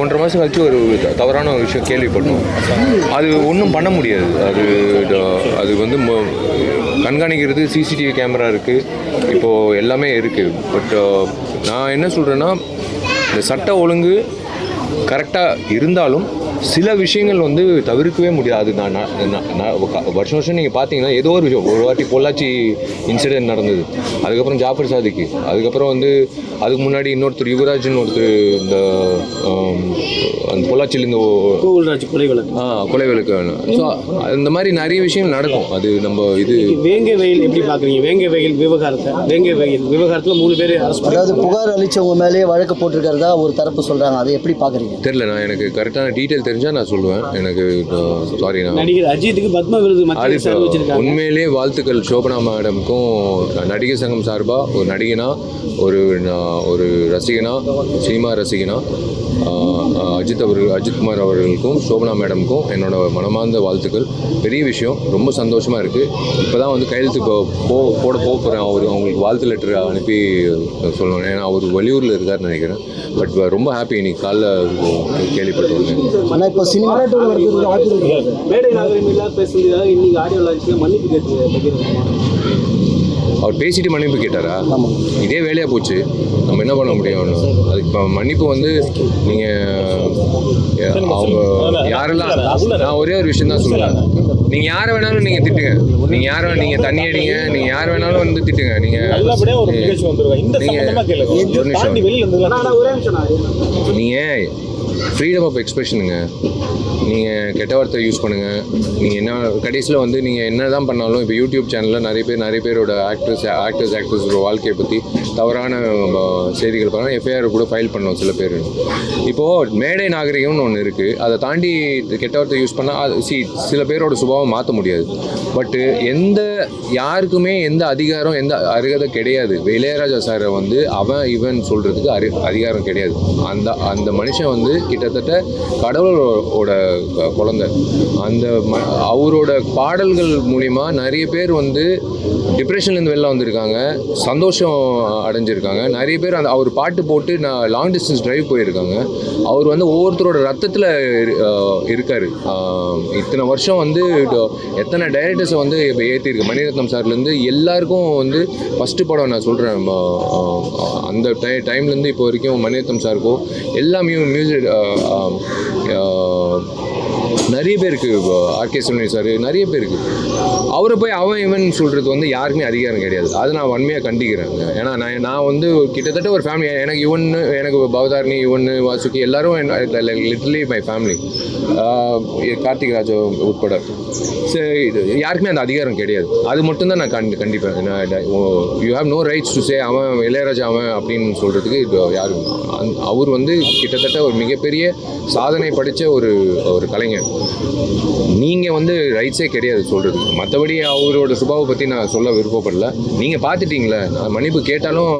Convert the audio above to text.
ஒன்றரை மாதம் கழிச்சு ஒரு தவறான ஒரு விஷயம் கேள்விப்பட்டோம். அது ஒன்றும் பண்ண முடியாது. அது அது வந்து கண்காணிக்கிறது சிசிடிவி கேமரா இருக்குது இப்போது எல்லாமே இருக்குது பட் நான் என்ன சொல்கிறேன்னா இந்த சட்ட ஒழுங்கு கரெக்டாக இருந்தாலும் சில விஷயங்கள் வந்து தவிர்க்கவே முடியாது. நான் வருஷம் வருஷம் நீங்கள் பார்த்தீங்கன்னா ஏதோ ஒரு விஷயம். ஒரு வாட்டி பொள்ளாச்சி இன்சிடென்ட் நடந்தது. அதுக்கப்புறம் ஜாஃபர் சாதிக்கு. அதுக்கப்புறம் வந்து அதுக்கு முன்னாடி இன்னொருத்தர் யுவராஜ்னு ஒருத்தர் இந்த அந்த பொள்ளாச்சியில் இந்த கோகுல்ராஜ் கொலை வழக்கு. ஆ கொலை விளக்கு ஸோ இந்த மாதிரி நிறைய விஷயங்கள் நடக்கும். அது நம்ம இது வேங்கை வெயில் எப்படி பாக்குறீங்க? வேங்கை வெயில் விவகாரத்தை. வேங்கை வெயில் விவகாரத்தில் மூணு பேர் அதாவது புகார் அளிச்சவங்க மேலேயே வழக்கு போட்டிருக்கிறதா ஒரு தரப்பு சொல்றாங்க. அதை எப்படி பாக்குறீங்க? தெரில நான் எனக்கு கரெக்டான டீட்டெயில் தெரிஞ்சால் நான் சொல்லுவேன். எனக்கு சாரி நான் நடிகர் அஜித்துக்கு பத்ம விருது அது மத்திய இப்போ சார் வச்சிருக்காங்க உண்மையிலே வாழ்த்துக்கள் சோபனா மேடம்க்கும் நடிகர் சங்கம் சார்பாக ஒரு நடிகனா ஒரு ஒரு ரசிகனா சினிமா ரசிகனா அஜித் அவர்கள் அஜித்குமார் அவர்களுக்கும் சோபனா மேடம்க்கும் என்னோட மனமார்ந்த வாழ்த்துக்கள். பெரிய விஷயம் ரொம்ப சந்தோஷமாக இருக்குது இப்போ தான் வந்து கையெழுத்து இப்போ போ போட போக போகிறேன் அவர் அவங்களுக்கு வாழ்த்து லெட்டர் அனுப்பி சொல்லணும். ஏன்னா அவர் வெளியூரில் இருக்காருன்னு நினைக்கிறேன். பட் ரொம்ப ஹாப்பி இன்னைக்கு காலைல கேள்விப்பட்டு வந்தேன் ஆனா இப்போ சினிமா மேடை நாகரிகம் இல்லாத பேசுறதுக்காக இன்னைக்கு ஆடியோ லான்ச்சில் மன்னிப்பு கேட்டு அவர் பேசிட்டு மன்னிப்பு கேட்டாரா? இதே வேலையாக போச்சு. நம்ம என்ன பண்ண முடியும் அதுக்கு இப்போ மன்னிப்பு வந்து நீங்கள் அவங்க யாரெல்லாம் நான் ஒரே ஒரு விஷயம் தான் சொல்லுவேன் நீங்கள் யாரை வேணாலும் நீங்கள் திட்டுங்க. நீங்கள் யாரை நீங்கள் தண்ணி அடிங்க. நீங்கள் யார் வேணாலும் வந்து திட்டுங்க. நீங்கள் நல்லபடியா ஒரு நிகழ்ச்சி வந்துருவா இந்த நீங்க- சம்பந்தமா கேளுங்க. ஒரு இது நிமிஷம். தாண்டி வெளியில இருந்து ஒரே நிமிஷம் நீங்கள் ஃப்ரீடம் ஆஃப் எக்ஸ்பிரஷனுங்க நீங்கள் கெட்ட வார்த்தை யூஸ் பண்ணுங்கள் நீங்கள் என்ன கடைசியில் வந்து நீங்கள் என்ன தான் பண்ணாலும் இப்போ யூடியூப் சேனலில் நிறைய பேர் நிறைய பேரோட ஆக்ட்ரஸ் ஆக்டர்ஸ் ஆக்ட்ரஸோட வாழ்க்கையை பற்றி தவறான செய்திகள் பண்ணால் எஃப்ஐஆர் கூட ஃபைல் பண்ணோம் சில பேர். இப்போது மேடை நாகரிகம்னு ஒன்று இருக்குது அதை தாண்டி கெட்ட வார்த்தை யூஸ் பண்ணால் அது சி சில பேரோட சுபாவம் மாற்ற முடியாது. பட்டு எந்த யாருக்குமே எந்த அதிகாரம் எந்த அருகதை கிடையாது. இளையராஜா சாரை வந்து அவன் இவன் சொல்கிறதுக்கு அரு அதிகாரம் கிடையாது. அந்த அந்த மனுஷன் வந்து கிட்டத்தட்ட கடவுளோட குழந்தை. அந்த அவரோட பாடல்கள் மூலிமா நிறைய பேர் வந்து டிப்ரெஷன்லேருந்து வெளில வந்திருக்காங்க சந்தோஷம் அடைஞ்சிருக்காங்க. நிறைய பேர் அந்த அவர் பாட்டு போட்டு நான் லாங் டிஸ்டன்ஸ் டிரைவ் போயிருக்காங்க. அவர் வந்து ஒவ்வொருத்தரோட ரத்தத்தில் இருக்கார். இத்தனை வருஷம் வந்து எத்தனை டைரக்டர்ஸை வந்து இப்போ ஏற்றிருக்கு மணிரத்னம் சார்லேருந்து எல்லாருக்கும் வந்து ஃபஸ்ட்டு படம் நான் சொல்கிறேன் அந்த டை டைம்லேருந்து இப்போ வரைக்கும் மணிரத்னம் சாருக்கும் uh, um, uh, நிறைய பேருக்கு ஆர்கே சுனில் சார் நிறைய பேருக்கு. அவரை போய் அவன் இவன் சொல்கிறது வந்து யாருக்குமே அதிகாரம் கிடையாது. அதை நான் வன்மையாக கண்டிக்கிறேங்க ஏன்னா நான் நான் வந்து கிட்டத்தட்ட ஒரு ஃபேமிலி எனக்கு இவன் எனக்கு பவதாரணி இவன் வாசுகி எல்லாரும் literally my family Karthik Raja உட்பட. சரி இது யாருக்குமே அந்த அதிகாரம் கிடையாது. அது மட்டும்தான் நான் கண்டி கண்டிப்பேன். You have no rights to say அவன் இளையராஜா அவன் அப்படின்னு சொல்கிறதுக்கு யாரும் அவர் வந்து கிட்டத்தட்ட ஒரு மிகப்பெரிய சாதனை படித்த ஒரு ஒரு கலைஞர் நீங்கள் வந்து ரைட்ஸே கிடையாது சொல்கிறது மற்றபடி அவரோட சுபாவை பற்றி நான் சொல்ல விருப்பப்படல. நீங்கள் பார்த்துட்டீங்களே? நான் மன்னிப்பு கேட்டாலும்